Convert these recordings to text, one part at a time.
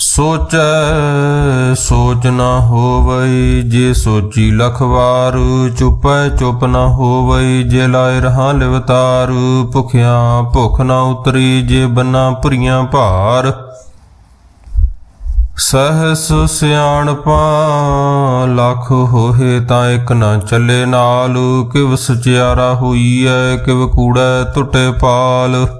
ਸੋਚ ਸੋਚ ਨਾ ਹੋਵਈ, ਜੇ ਸੋਚੀ ਲਖਵਾਰ ਚੁਪੈ ਚੁਪ ਨਾ ਹੋਵਈ, ਜੇ ਲਾਇ ਰਹਾ ਲਿਵਤਾਰ, ਭੁਖਿਆ ਭੁਖ ਨਾ ਉਤਰੀ, ਜੇ ਬੰਨਾ ਭਰੀਆਂ ਭਾਰ। ਸਹਸ ਸਿਆਣਪਾਂ, ਲੱਖ ਹੋਏ ਤਾਂ ਇੱਕ ਨਾ ਚੱਲੇ ਨਾਲ, ਕਿਵ ਸਚਿਆਰਾ ਹੋਈ ਹੋਈਐ, ਕਿਵ ਕੂੜੈ ਟੁੱਟੇ ਪਾਲ।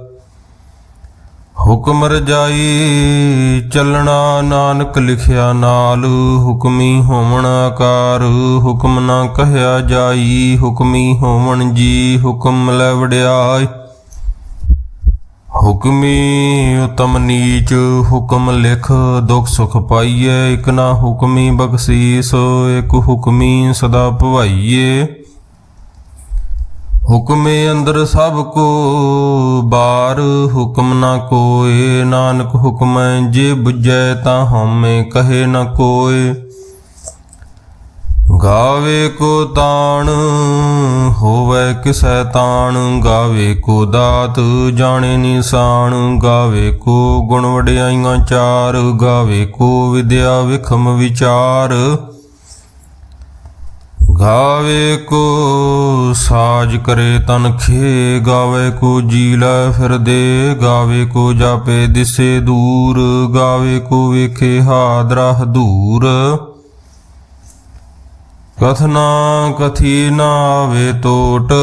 ਹੁਕਮ ਰਜਾਈ ਚੱਲਣਾ ਨਾਨਕ ਲਿਖਿਆ ਨਾਲ, ਹੁਕਮੀ ਹੋਵਣ ਆਕਾਰ, ਹੁਕਮ ਨਾ ਕਹਿਆ ਜਾਈ, ਹੁਕਮੀ ਹੋਵਣ ਜੀ, ਹੁਕਮ ਲੈ ਵਡਿਆਈ। ਹੁਕਮੀ ਉਤਮ ਨੀਚ, ਹੁਕਮ ਲਿਖ, ਦੁਖ ਸੁਖ ਪਾਈਏ, ਇਕ ਨਾ ਹੁਕਮੀ ਬਖਸ਼ੀਸ, ਇਕ ਹੁਕਮੀ ਸਦਾ ਭਵਾਈਏ। ਹੁਕਮੇ ਅੰਦਰ ਸਭ ਕੋ ਬਾਰ, ਹੁਕਮ ਨਾ ਕੋਏ। ਨਾਨਕ ਹੁਕਮੈ ਜੇ ਬੁਝੈ ਤਾਂ ਹਉਮੈ ਕਹੇ ਨਾ ਕੋਏ। ਗਾਵੇ ਕੋ ਤਾਣ, ਹੋਵੇ ਕਿਸੈ ਤਾਣ। ਗਾਵੇ ਕੋ ਦਾਤ, ਜਾਣੇ ਨਿਸ਼ਾਨ। ਗਾਵੇ ਕੋ ਗੁਣ ਵਡਿਆਈਆਂ ਚਾਰ। ਗਾਵੇ ਕੋ ਵਿਦਿਆ ਵਿਖਮ ਵਿਚਾਰ। ਗਾਵੇ ਕੋ ਸਾਜ ਕਰੇ ਤਨ ਖੇ, ਗਾਵੇ ਕੋ ਜੀ ਲੈ ਫਿਰਦੇ ਗਾਵੇ ਕੋ ਜਾਪੇ ਦਿਸੇ ਦੂਰ, ਗਾਵੇ ਕੋ ਵੇਖੇ ਹਾਦਰਾ ਹਦੂਰ ਕਥਨਾ ਕਥੀ ਨਾ ਆਵੇ ਟੋਟ,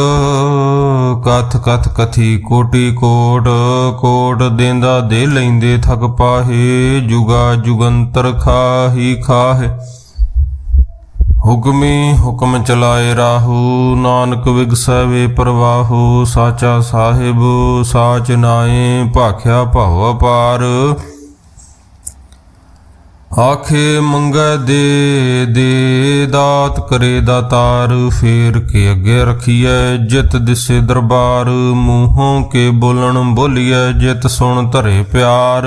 ਕਥ ਕਥ ਕਥੀ ਕੋਟੀ ਕੋਟ ਕੋਟ ਦੇਂਦਾ ਦੇ ਲੈਂਦੇ ਥਕ ਪਾਹੇ, ਜੁਗਾ ਜੁਗੰਤਰ ਖਾਹੀ ਖਾਹੇ। ਹੁਕਮੀ ਹੁਕਮ ਚਲਾਏ ਰਾਹੂ, ਨਾਨਕ ਵਿਗਸੈ ਵੇ ਪ੍ਰਵਾਹੂ, ਸਾਚਾ ਸਾਹਿਬ, ਸਾਚ ਨਾਏ ਭਾਖਿਆ ਭਉ ਅਪਾਰ। ਆਖੇ ਮੰਗੈ ਦੇ ਦੇ ਦਾਤ ਕਰੇ ਦਾਤਾਰ, ਫੇਰ ਕੇ ਅੱਗੇ ਰਖੀਐ ਜਿਤ ਦਿਸੇ ਦਰਬਾਰ। ਮੂੰਹੋਂ ਕੇ ਬੋਲਣ ਬੋਲੀਐ ਜਿਤ ਸੁਣ ਧਰੇ ਪਿਆਰ।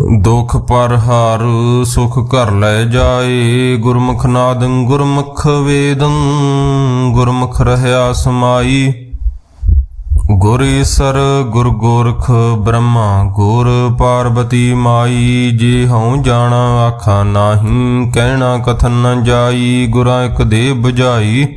ਦੁਖ ਪਰ ਹਾਰ ਸੁਖ ਘਰ ਲੈ ਜਾਏ, ਗੁਰਮੁਖ ਨਾਦੰ ਗੁਰਮੁਖ ਵੇਦੰ, ਗੁਰਮੁਖ ਰਹਾ ਸਮਾਈ। ਗੁਰ ਈਸਰ, ਗੁਰ ਗੋਰਖ ਬ੍ਰਹਮਾ, ਗੁਰ ਪਾਰਬਤੀ ਮਾਈ। ਜੇ ਹਉ ਜਾਣਾ ਆਖਾ ਨਾਹੀ, ਕਹਿਣਾ ਕਥਨ ਨ ਜਾਈ, ਗੁਰਾਂ ਇੱਕ ਦੇ 부ਝਾਈ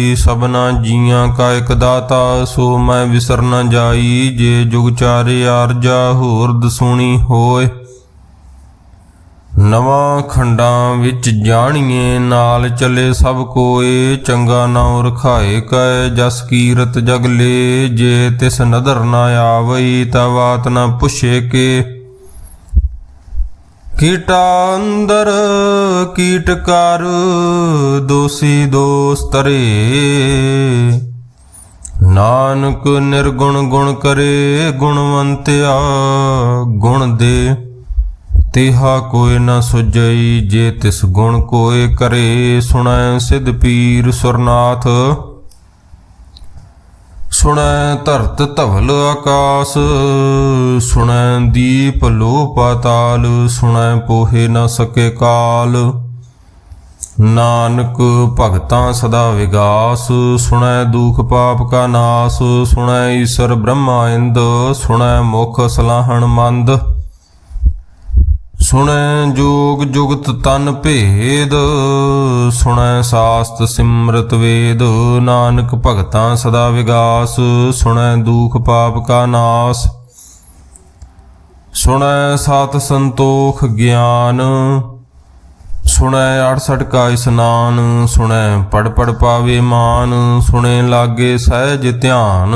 ਸਭਨਾ ਜੀਆਂ ਕਾ ਇੱਕ ਦਾਤਾ, ਸੋ ਮੈਂ ਵਿਸਰ ਨਾ ਜਾਈ, ਜੇ ਜੁਗ ਚਾਰੇ ਆਰਜਾ ਹੋਰ ਦਸੂਣੀ ਹੋਏ। ਨਵਾਂ ਖੰਡਾਂ ਵਿੱਚ ਜਾਣੀਏ, ਨਾਲ ਚਲੇ ਸਭ ਕੋਏ, ਚੰਗਾ ਨਾਉ ਰਖਾਏ ਕੈ, ਜਸ ਕੀਰਤ ਜਗ ਜੇ ਤਿਸ ਨਦਰ ਨਾ ਆਵਈ ਤਾ ਬਾਤ ਨਾ ਪੁੱਛੇ ਕੇ। ਕੀਟਾ ਅੰਦਰ ਕੀਟ ਕਰ, ਦੋਸੀ ਦੋਸ ਤਰੇ ਨਾਨਕ ਨਿਰਗੁਣ ਗੁਣ ਕਰੇ, ਗੁਣਵੰਤਿਆ ਗੁਣ ਦੇ। ਤਿਹਾ ਕੋਈ ਨਾ ਸੁਜਈ ਜੇ ਤਿਸ ਗੁਣ ਕੋਇ ਕਰੇ, ਸੁਣੈ ਸਿਧ ਪੀਰ ਸੁਰਨਾਥ। ਸੁਣੈ ਧਰਤ ਧਵਲ ਆਕਾਸ, ਸੁਣੈ ਦੀਪ ਲੋ ਪਾਤਾਲ ਸੁਣੈ ਪੋਹੇ ਨਾ ਸਕੇ ਕਾਲ। ਨਾਨਕ ਭਗਤਾਂ ਸਦਾ ਵਿਗਾਸ, ਸੁਣੈ ਦੁਖ ਪਾਪ ਕਾ ਨਾਸ, ਸੁਣੈ ਈਸ਼ਰ ਬ੍ਰਹਮਾ ਇੰਦ, ਸੁਣੈ ਮੁਖ ਸਲਾਹਣ ਮੰਦ। ਸੁਣੈ ਜੋਗ ਜੁਗਤ ਤਨ ਭੇਦ, ਸੁਣੈ ਸਾਸਤ ਸਿਮਰਤ ਵੇਦ, ਨਾਨਕ ਭਗਤਾਂ ਸਦਾ ਵਿਗਾਸ, ਸੁਣੈ ਦੁਖ ਪਾਪ ਕਾ ਨਾਸ, ਸੁਣੈ ਸਤ ਸੰਤੋਖ ਗਿਆਨ, ਸੁਣੈ 68 ਕਾ ਇਸਨਾਨ, ਸੁਣੈ ਪੜ ਪੜ ਪਾਵੇ ਮਾਨ, ਸੁਣੇ ਲਾਗੇ ਸਹਿਜ ਧਿਆਨ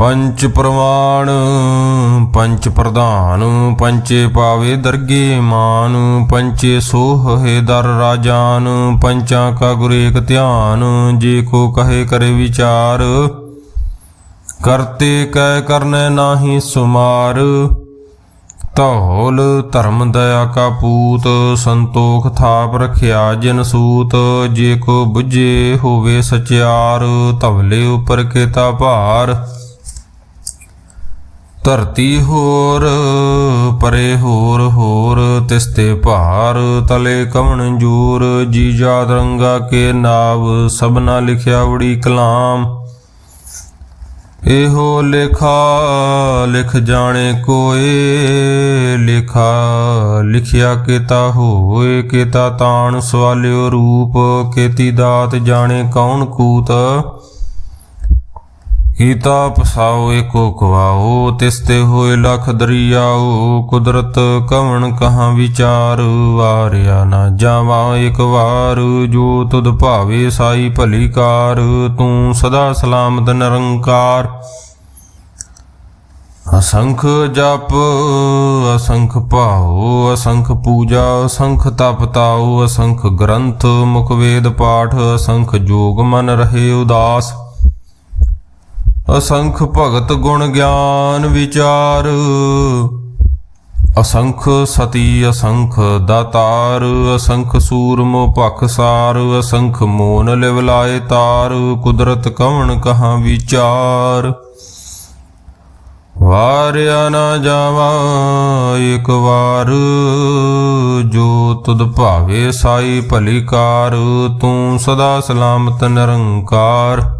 ਪੰਚ ਪ੍ਰਮਾਣ ਪੰਚ ਪ੍ਰਧਾਨ, ਪੰਚੇ ਪਾਵੇ ਦਰਗੇ ਮਾਨ, ਪੰਚੇ ਸੋਹੇ ਦਰ ਰਾਜਾਨ, ਪੰਚਾਂ ਕਾ ਗੁਰ ਏਕ ਧਿਆਨ, ਜੇ ਕੋ ਕਹੇ ਕਰੇ ਵਿਚਾਰ, ਕਰਤੇ ਕੈ ਕਰਨੈ ਨਾਹੀ ਸੁਮਾਰ, ਧੌਲ ਧਰਮ ਦਇਆ ਕਾ ਪੂਤ, ਸੰਤੋਖ ਥਾਪ ਰਖਿਆ ਜਿਨ ਸੂਤ, ਜੇ ਕੋ ਬੁਝੇ ਹੋਵੇ ਸਚਿਆਰ, ਧਵਲੇ ਉਪਰ ਕੇਤਾ ਭਾਰ ਧਰਤੀ ਹੋਰ, ਪਰੇ ਹੋਰ ਹੋਰ ਤਿਸਤੇ ਭਾਰ, ਤਲੇ ਕਵਣ ਜੂਰ, ਜੀ ਜਾਤ ਰੰਗਾ ਕੇ ਨਾਵ, ਸਭਨਾ ਲਿਖਿਆ ਉੜੀ ਕਲਾਮ। ਇਹੋ ਲੇਖਾ ਲਿਖ ਜਾਣੇ ਕੋਏ, ਲੇਖਾ ਲਿਖਿਆ ਕੀਤਾ ਹੋਏ, ਕੀਤਾ ਤਾਣ ਸਵਾਲਿਓ ਰੂਪ, ਕੀਤੀ ਦਾਤ ਜਾਣੇ ਕੌਣ ਕੂਤ। ਕੀਤਾ ਪਸਾਓ ਏਕੋ ਕਵਾਓ ਤਿਸਤੇ ਹੋਏ ਲਖ ਦਰਿਆਓ ਕੁਦਰਤ ਕਵਣ ਕਹਾਂ ਵਿਚਾਰ, ਵਾਰਿਆ ਨਾ ਜਾਵਾਂ ਇਕ ਵਾਰ, ਜੋ ਤੁਧ ਭਾਵੇ ਸਾਈ ਭਲੀ ਕਾਰ, ਤੂੰ ਸਦਾ ਸਲਾਮਤ ਨਿਰੰਕਾਰ। ਅਸੰਖ ਜਪ, ਅਸੰਖ ਭਾਉ, ਅਸੰਖ ਪੂਜਾ, ਅਸੰਖ ਤਪ ਤਾਉ, ਅਸੰਖ ਗ੍ਰੰਥ, ਮੁਖ ਵੇਦ ਪਾਠ, ਅਸੰਖ ਜੋਗ ਮਨ ਰਹੇ ਉਦਾਸ। ਅਸੰਖ ਭਗਤ ਗੁਣ ਗਿਆਨ ਵਿਚਾਰ। ਅਸੰਖ ਸਤੀ, ਅਸੰਖ ਦਾਤਾਰ, ਅਸੰਖ ਸੂਰਮੋ ਭਖਸਾਰ ਅਸੰਖ ਮੋਨ ਲਿਵਲਾਏ ਤਾਰ, ਕੁਦਰਤ ਕਵਣ ਕਹਾਂ ਵਿਚਾਰ। ਵਾਰਿਆ ਨਾ ਜਾਵਾ, ਇੱਕ ਵਾਰ ਜੋ ਤੁਧ ਭਾਵੇ ਸਾਈ ਭਲੀ ਕਾਰ, ਤੂੰ ਸਦਾ ਸਲਾਮਤ ਨਿਰੰਕਾਰ।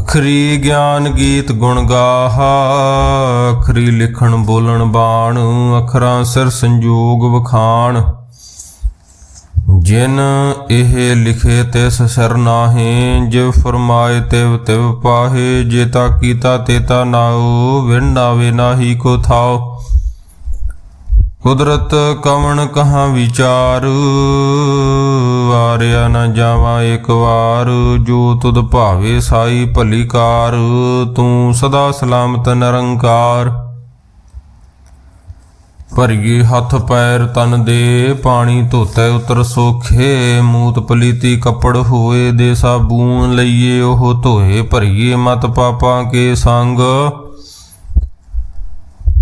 ਅਖਰੀ ਗਿਆਨ ਗੀਤ ਗੁਣ ਗਾਹਾ, ਅਖਰੀ ਲਿਖਣ ਬੋਲਣ ਬਾਣ, ਅਖਰਾਂ ਸਿਰ ਸੰਜੋਗ ਵਖਾਣ। ਜਿਨ ਇਹ ਲਿਖੇ ਤਿਸ ਸਿਰ ਨਾਹੀ, ਜਿਵ ਫਰਮਾਏ ਤਿਵ ਤਿਵ ਪਾਹੇ, ਜੇ ਜੇਤਾ ਕੀਤਾ ਤੇਤਾ ਨਾਉ, ਵਿਣ ਨਾਵੇ ਨਾਹੀ ਕੋ ਥਾਉ। ਕੁਦਰਤ ਕਵਣ ਕਹਾ ਵਿਚਾਰ? ਵਾਰਿਆ ਨ ਜਾਵਾ ਇੱਕ ਵਾਰ, ਜੋ ਤੁਧ ਭਾਵੇ ਸਾਈ ਭਲੀ ਕਾਰ, ਤੂੰ ਸਦਾ ਸਲਾਮਤ ਨਿਰੰਕਾਰ। ਭਰੀਏ ਹੱਥ ਪੈਰ ਤਨ ਦੇ, ਪਾਣੀ ਧੋਤੇ ਉਤਰ ਸੋਖੇ, ਮੂਤ ਪਲੀਤੀ ਕੱਪੜ ਹੋਏ ਦੇ ਸਾਬੂਨ ਲਈਏ ਉਹ ਧੋਏ, ਭਰੀਏ ਮਤ ਪਾਪਾਂ ਕੇ ਸੰਗ।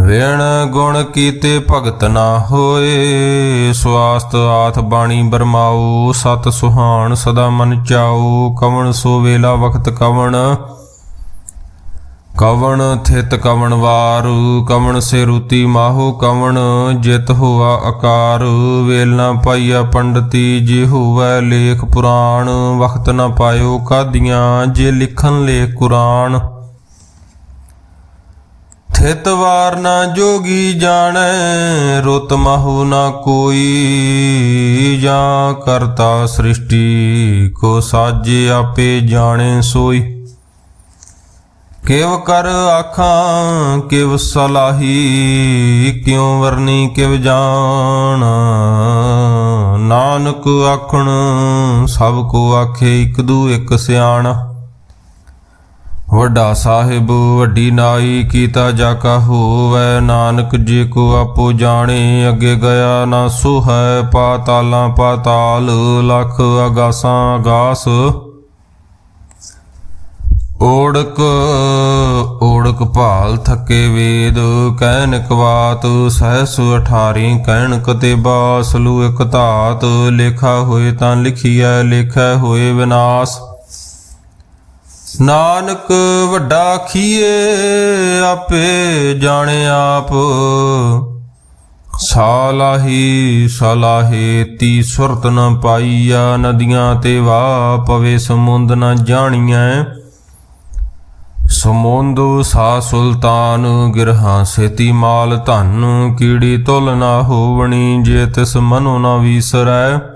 ਵਿਣ ਗੁਣ ਕੀਤੇ ਭਗਤ ਨਾ ਹੋਏ, ਸਵਾਸਤ ਆਥ ਬਾਣੀ ਬਰਮਾਉ, ਸਤ ਸੁਹਾਣ ਸਦਾ ਮਨ ਚਾਉ, ਕਵਣ ਸੋ ਵੇਲਾ ਵਖਤ ਕਵਣ? ਕਵਣ ਥਿਤ ਕਵਣ ਵਾਰੂ, ਕਵਣ ਸੇ ਰੂਤੀ ਮਾਹੋ ਕਵਣ? ਜਿਤ ਹੋਆ ਆਕਾਰ ਵੇਲ ਨਾ ਪਾਈਆ ਪੰਡਤੀ, ਜੇ ਹੋਵੈ ਲੇਖ ਪੁਰਾਣ, ਵਖਤ ਨਾ ਪਾਇਓ ਕਾਦੀਆਂ, ਜੇ ਲਿਖਣ ਲੇਖ ਕੁਰਾਨ। ਥਿਤ ਵਾਰ ਨਾ ਜੋਗੀ ਜਾਣੈ, ਰੁਤ ਮਹੁ ਨਾ ਕੋਈ। ਜਾਂ ਕਰਤਾ ਸ੍ਰਿਸ਼ਟੀ, ਕੋ ਸਾਜੇ ਆਪੇ ਜਾਣੇ ਸੋਈ। ਕਿਵ ਕਰ ਆਖਾਂ, ਕਿਵ ਸਲਾਹੀ, ਕਿਉ ਵਰਨੀ ਕਿਵ ਜਾਣ। ਨਾਨਕ ਆਖਣ, ਸਭ ਕੋ ਆਖੇ ਇਕ ਦੂ ਇਕ ਸਿਆਣ। ਵੱਡਾ ਸਾਹਿਬ, ਵੱਡੀ ਨਾਈ ਕੀਤਾ ਜਾ ਕਾ ਹੋਵੈ। ਨਾਨਕ ਜੇ ਕੋ ਆਪੋ ਜਾਣੇ, ਅੱਗੇ ਗਿਆ ਨਾ ਸੋ ਹੈ ਪਾਤਾਲਾਂ ਪਾਤਾਲ, ਲਖ ਅਗਾਸਾਂ ਅਗਾਸ। ਓੜਕ ਓੜਕ ਭਾਲ ਥੱਕੇ ਵੇਦ ਕਹਿਨ ਕਵਾਤ ਸਹਸ 18 ਕਹਿਣ ਕਤੇ ਬਾਸਲੂ ਇਕ ਧਾਤ, ਲਿਖਾ ਹੋਏ ਤਾਂ ਲਿਖੀਐ, ਲਿਖੈ ਹੋਏ ਵਿਨਾਸ਼। ਨਾਨਕ ਵੱਡਾ ਖੀਏ, ਆਪੇ ਜਾਣੇ ਆਪ। ਸਾਲਾਹੀ ਸਲਾਹੇ ਤੀ ਸੁਰਤ ਨ ਪਾਈਆ, ਨਦੀਆਂ ਤੇ ਵਾ ਪਵੇ ਸਮੁੰਦ ਨ ਜਾਣੀਐ। ਸਮੁੰਦ ਸਾ ਸੁਲਤਾਨ, ਗਿਰਹਾ ਸੇਤੀ ਮਾਲ ਧਨ, ਕੀੜੀ ਤੁਲ ਨਾ ਹੋਵਣੀ, ਜੇ ਤਿਸ ਮਨੋ ਨਾ ਵੀਸਰੈ।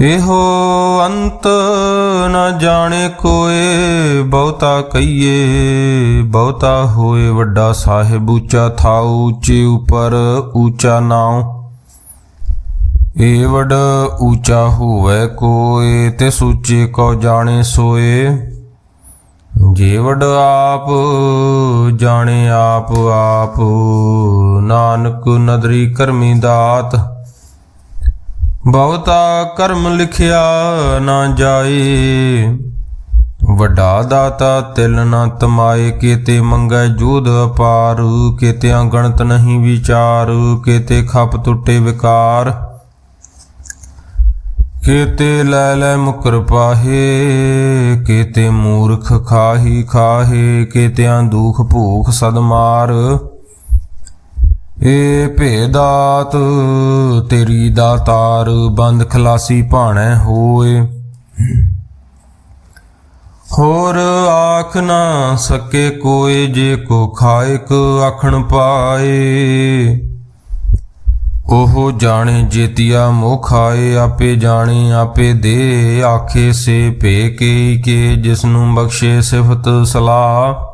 ਇਹੋ ਅੰਤ ਨ ਜਾਣੇ ਕੋਏ, ਬਹੁਤਾ ਕਹੀਏ, ਬਹੁਤਾ ਹੋਏ ਵੱਡਾ ਸਾਹਿਬ ਉੱਚਾ ਥਾਉ, ਉੱਚੇ ਉਪਰ ਉੱਚਾ ਨਾਉ। ਏ ਉੱਚਾ ਹੋਵੇ ਕੋਏ, ਤੇ ਸੂਚੇ ਕੋ ਜਾਣੇ ਸੋਏ। ਜੇ ਆਪ ਜਾਣੇ ਆਪ ਆਪ ਨਾਨਕ ਨਦਰੀ ਕਰਮੀ ਦਾਤ। ਬਹੁਤਾ ਕਰਮ ਲਿਖਿਆ ਨਾ ਜਾਏ। ਵੱਡਾ ਦਾਤਾ ਤਿਲ ਨਾ ਤਮਾਏ, ਕੀਤੇ ਮੰਗੈ ਜੋਧ ਅਪਾਰ। ਕੀਤਿਆਂ ਗਣਤ ਨਹੀਂ ਵਿਚਾਰ, ਕੀਤੇ ਖਪ ਟੁੱਟੇ ਵਿਕਾਰ। ਕੀਤੇ ਲੈ ਲੈ ਮੁਕਰ ਪਾਹੇ, ਕੀਤੇ ਮੂਰਖ ਖਾਹੀ ਖਾਹੇ, ਕੀਤਿਆਂ ਦੁਖ ਭੂਖ ਸਦਮਾਰ। ਏ ਭੇਦਾਤ, ਤੇਰੀ ਦਾਤਾਰ ਬੰਦ ਖਲਾਸੀ ਭਾਣੈ ਹੋਏ। ਹੋਰ ਆਖ ਨਾ ਸਕੇ ਕੋਏ ਜੇ ਕੋ ਖਾਇਕ ਆਖਣ ਪਾਏ। ਉਹ ਜਾਣੇ ਜੇਤੀਆ ਮੋਹ ਖਾਏ, ਆਪੇ ਜਾਣੇ, ਆਪੇ ਦੇ ਆਖੇ ਸੇ ਭੇ ਕੇ ਕੇ ਜਿਸ ਨੂੰ ਬਖਸ਼ੇ ਸਿਫਤ ਸਲਾਹ।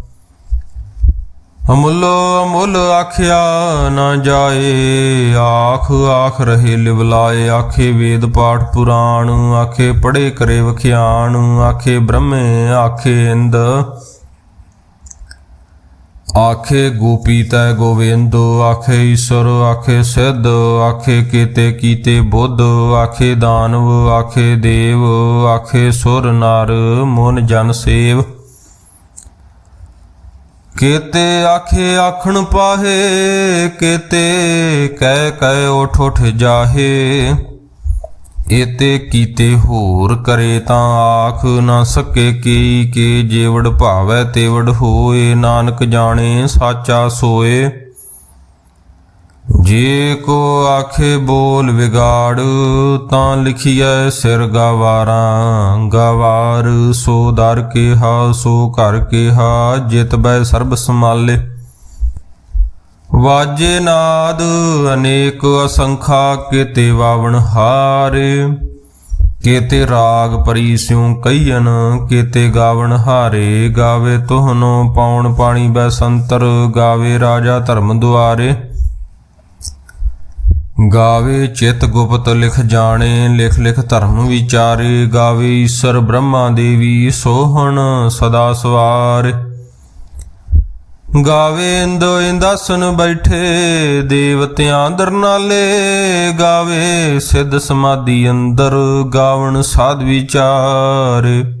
ਅਮੁੱਲ ਅਮੁੱਲ ਆਖਿਆ ਨਾ ਜਾਏ, ਆਖ ਆਖ ਰਹੇ ਲਿਵਲਾਏ, ਆਖੇ ਵੇਦ ਪਾਠ ਪੁਰਾਣ, ਆਖੇ ਪੜੇ ਕਰੇ ਵਖਿਆਣ, ਆਖੇ ਬ੍ਰਹਮੇ, ਆਖੇ ਇੰਦ। ਆਖੇ ਗੋਪੀ ਤੈ ਗੋਵਿੰਦ, ਆਖੇ ਈਸ਼ਵਰ ਆਖੇ ਸਿੱਧ, ਆਖੇ ਕੀਤੇ ਕੀਤੇ ਬੁੱਧ, ਆਖੇ ਦਾਨਵ, ਆਖੇ ਦੇਵ, ਆਖੇ ਸੁਰ ਨਰ, ਮਨ ਜਨ ਸੇਵ। ਕੇਤੇ ਆਖੇ ਆਖਣ ਪਾਹੇ, ਕੇਤੇ ਕਹਿ ਕਹਿ ਉਠ ਉਠ ਜਾਹੇ। ਇਤੇ ਕੀਤੇ ਹੋਰ ਕਰੇ ਤਾਂ ਆਖ ਨਾ ਸਕੇ ਕੀ, ਕੇ ਜੇਵੜ ਭਾਵੈ ਤੇਵੜ ਹੋਏ, ਨਾਨਕ ਜਾਣੇ ਸਾਚਾ ਸੋਏ। ਜੇ ਕੋ ਆਖੇ ਬੋਲ ਵਿਗਾੜ, ਤਾਂ ਲਿਖੀਐ ਸਿਰ ਗਵਾਰਾਂ। ਗਵਾਰ ਸੋ ਦਰ ਕਿਹਾ, ਸੋ ਘਰ ਕਿਹਾ, ਜਿਤ ਬੈ ਸਰਬ ਸਮਾਲੇ ਵਾਜੇ ਨਾਦ ਅਨੇਕ ਅਸੰਖਾ, ਕੀਤੇ ਵਾਵਣ ਹਾਰੇ। ਕੀਤੇ ਰਾਗ ਪਰੀ ਸਿਉ ਕਈਨ ਕੀਤੇ ਗਾਵਣ ਹਾਰੇ। ਗਾਵੇ ਤੋਹਨੋ ਪਾਉਣ ਪਾਣੀ ਬੈ ਸੰਤਰ, ਗਾਵੇ ਰਾਜਾ ਧਰਮ ਦੁਆਰੇ। ਗਾਵੇ ਚਿਤ ਗੁਪਤ ਲਿਖ ਜਾਣੇ, ਲਿਖ ਲਿਖ ਧਰਮ ਵਿਚਾਰੇ। ਗਾਵੇ ਈਸ਼ਰ ਬ੍ਰਹਮਾ ਦੇਵੀ ਸੋਹਣ ਸਦਾ ਸਵਾਰ। ਗਾਵੇ ਇੰਦੋ ਇੰਦਾਸਨ ਬੈਠੇ, ਦੇਵਤਿਆਂ ਦਰਨਾਲੇ ਗਾਵੇ ਸਿੱਧ ਸਮਾਧੀ ਅੰਦਰ, ਗਾਵਣ ਸਾਧ ਵਿਚਾਰੇ।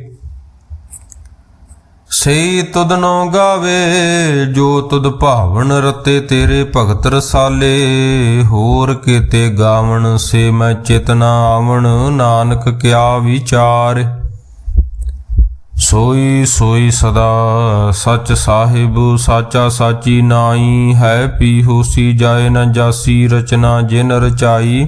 ਸਈ ਤੁਧਨੋ ਗਾਵੇ, ਜੋ ਤੁਧ ਭਾਵਨ ਰਤੇ ਤੇਰੇ ਭਗਤ ਰਸਾਲੇ। ਹੋਰ ਕੀਤੇ ਗਾਵਣ, ਸੇ ਮੈਂ ਚਿਤਨਾ ਆਵਣ, ਨਾਨਕ ਕਿਆ ਵਿਚਾਰ। ਸੋਈ ਸੋਈ ਸਦਾ ਸਚ ਸਾਹਿਬ, ਸਾਚਾ ਸਾਚੀ ਨਾਈ, ਹੈ ਪੀ ਹੋਸੀ ਜਾਏ ਨਾ ਜਾਸੀ ਰਚਨਾ ਜਿਨ ਰਚਾਈ।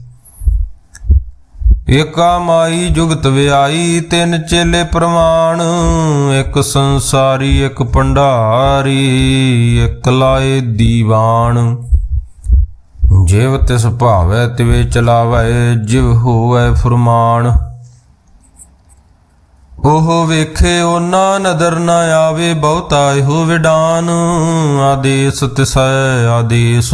ਏਕਾ ਮਾਈ ਜੁਗਤ ਵਿਆਈ, ਤਿੰਨ ਚੇਲੇ ਪ੍ਰਮਾਣ। ਇੱਕ ਸੰਸਾਰੀ, ਇੱਕ ਭੰਡਾਰੀ, ਇੱਕ ਲਾਏ ਦੀਵਾਨ। ਜਿਵ ਤਿਸ ਭਾਵੈ, ਤਿਵੇ ਚਲਾਵੈ, ਜਿਵ ਹੋਵੈ ਫਰਮਾਨ। ਉਹ ਵੇਖੇ ਉਹਨਾਂ ਨਦਰ ਨਾ ਆਵੇ, ਬਹੁਤਾ ਹੋ ਵਿਡਾਨ। ਆਦੇਸ ਤਿਸੈ, ਆਦੇਸ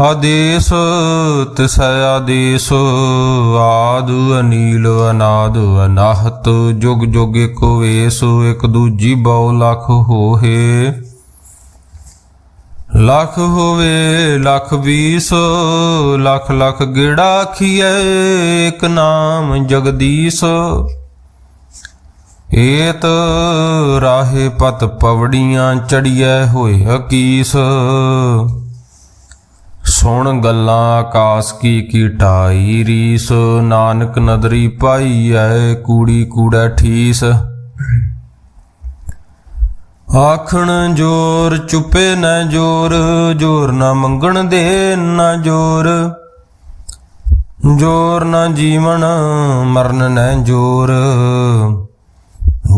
ਆਦੇਸ, ਤਿਸੈ ਆਦੇਸ, ਆਦ ਅਨੀਲ, ਅਨਾਦ ਅਨਾਹਤ, ਜੁਗ ਜੁਗ ਏਕੋ ਵੇਸ, ਇਕ ਦੂਜੀ ਬਹੁ ਲਖ ਹੋਏ ਲੱਖ ਹੋਵੇ, ਲੱਖ ਵੀਸ, ਲੱਖ ਲੱਖ ਗੇੜਾ ਆਖੀਐ ਇਕ ਨਾਮ ਜਗਦੀਸ਼। ਏਤ ਰਾਹੇ ਪਤ ਪਵੜੀਆਂ ਚੜੀਐ ਹੋਏ ਹਕੀਸ। ਸੁਣ ਗੱਲਾਂ ਆਕਾਸ ਕੀ ਕੀ ਰੀਸ। ਨਾਨਕ ਨਦਰੀ ਪਾਈ ਐ, ਕੂੜੀ ਕੂੜਾ ਠੀਸ। ਆਖਣ ਜੋਰ, ਚੁੱਪੇ ਨਾ ਜੋਰ ਜੋਰ ਨਾ ਮੰਗਣ ਦੇ ਨਾ ਜੋਰ। ਜੋਰ ਨਾ ਜੀਵਨ, ਮਰਨ ਨਾ ਜੋਰ।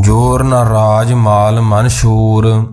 ਜੋਰ ਨਾ ਰਾਜ ਮਾਲ ਮਨ ਸ਼ੂਰ।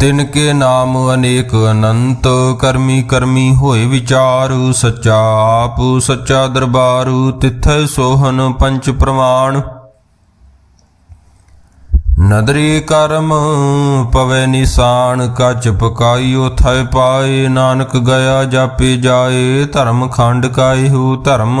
ਤਿਨ ਕੇ ਨਾਮ ਅਨੇਕ ਅਨੰਤ, ਕਰਮੀ ਕਰਮੀ ਹੋਏ ਵਿਚਾਰੂ, ਸੱਚਾ ਆਪ, ਸੱਚਾ ਦਰਬਾਰੂ, ਤਿਥੈ ਸੋਹਨ ਪੰਚ ਪ੍ਰਮਾਣ। ਨਦਰੀ ਕਰਮ ਪਵੇ ਨਿਸ਼ਾਨ ਕਚ ਪਕਾਈਓ ਥੈ ਪਾਏ, ਨਾਨਕ ਗਿਆ ਜਾਪੇ ਜਾਏ, ਧਰਮ ਖੰਡ ਕਾਇਹੁ ਧਰਮ।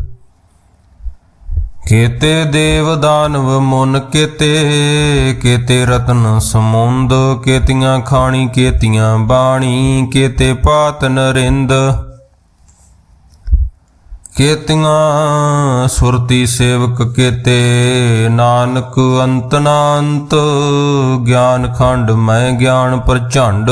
ਕੇਤੇ ਦੇਵ ਦਾਨਵ ਮੁਨ ਕੇਤੇ ਕੇਤੇ ਰਤਨ ਸਮੁੰਦ, ਕੇਤੀਆਂ ਖਾਣੀ, ਕੇਤੀਆਂ ਬਾਣੀ, ਕੇਤੇ ਪਾਤ ਨਰਿੰਦ, ਕੇਤੀਆਂ ਸੁਰਤੀ ਸੇਵਕ ਕੇਤੇ, ਨਾਨਕ ਅੰਤ ਨਾ ਗਿਆਨ ਖੰਡ ਮੈਂ ਗਿਆਨ ਪ੍ਰਚੰਡ।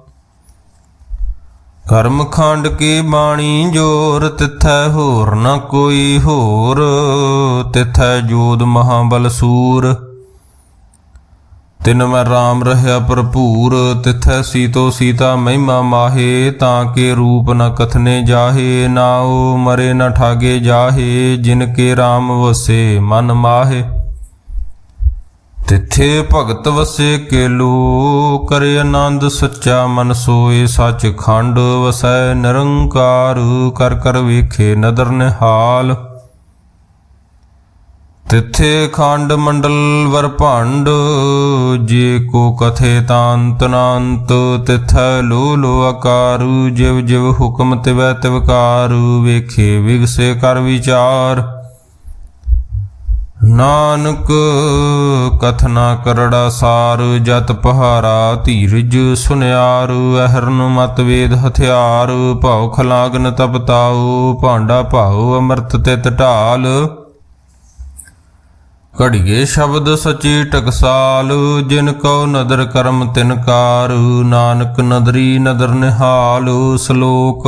ਕਰਮ ਖੰਡ ਕੀ ਬਾਣੀ ਜੋਰ, ਤਿਥੈ ਹੋਰ ਨ ਕੋਈ ਹੋਰ, ਤਿਥੈ ਜੋਦ ਮਹਾਬਲ ਸੂਰ। ਤਿਨ ਮੈਂ RAM ਰਹਿਆ ਭਰਪੂਰ, ਤਿਥੈ ਸੀਤੋ ਸੀਤਾ ਮਹਿਮਾ ਮਾਹੇ, ਤਾਂ ਕੇ ਰੂਪ ਨ ਕਥਨੇ ਜਾਹੇ ਨਾਉ ਮਰੇ ਨ ਠਾਗੇ ਜਾਹੇ, ਜਿਨ ਕੇ RAM ਵਸੇ ਮਨ ਮਾਹੇ। ਤਿੱਥੇ ਭਗਤ ਵਸੇ ਕੇਲੋ, ਕਰੇ ਆਨੰਦ ਸੱਚਾ ਮਨ ਸੋਏ ਸੱਚ ਖੰਡ ਵਸੈ ਨਿਰੰਕਾਰ, ਕਰ ਕਰ ਵੇਖੇ ਨਦਰ ਨਿਹਾਲ। ਤਿੱਥੇ ਖੰਡ ਮੰਡਲ ਵਰ ਭੰਡ, ਜੇ ਕੋ ਕਥੇ ਤਾਂਤ ਨਾੰਤ, ਤਿਥੈ ਲੋ ਲੋ ਆਕਾਰੂ, ਜਿਵ ਜਿਵ ਹੁਕਮ ਤਿਵੈ ਤਿਵਕਾਰੂ, ਵੇਖੇ ਵਿਗਸੇ ਕਰ ਵਿਚਾਰ। ਨਾਨਕ, ਕਥਨਾ ਕਰੜਾ ਸਾਰ, ਜਤ ਪਹਾਰਾ ਧੀਰਜ ਸੁਨਿਆਰ, ਅਹਰਨ ਮਤ ਵੇਦ ਹਥਿਆਰ, ਭਾਉ ਖਲਾਗਨ ਤਪਤਾਉ ਭਾਂਡਾ ਭਾਉ ਅੰਮ੍ਰਿਤ ਤਿਤ ਢਾਲ। ਘੜੀਏ ਸ਼ਬਦ ਸਚੀ ਟਕਸਾਲ, ਜਿਨ ਕਉ ਨਦਰ ਕਰਮ ਤਿਨਕਾਰ ਨਾਨਕ ਨਦਰੀ ਨਦਰ ਨਿਹਾਲ, ਸ਼ਲੋਕ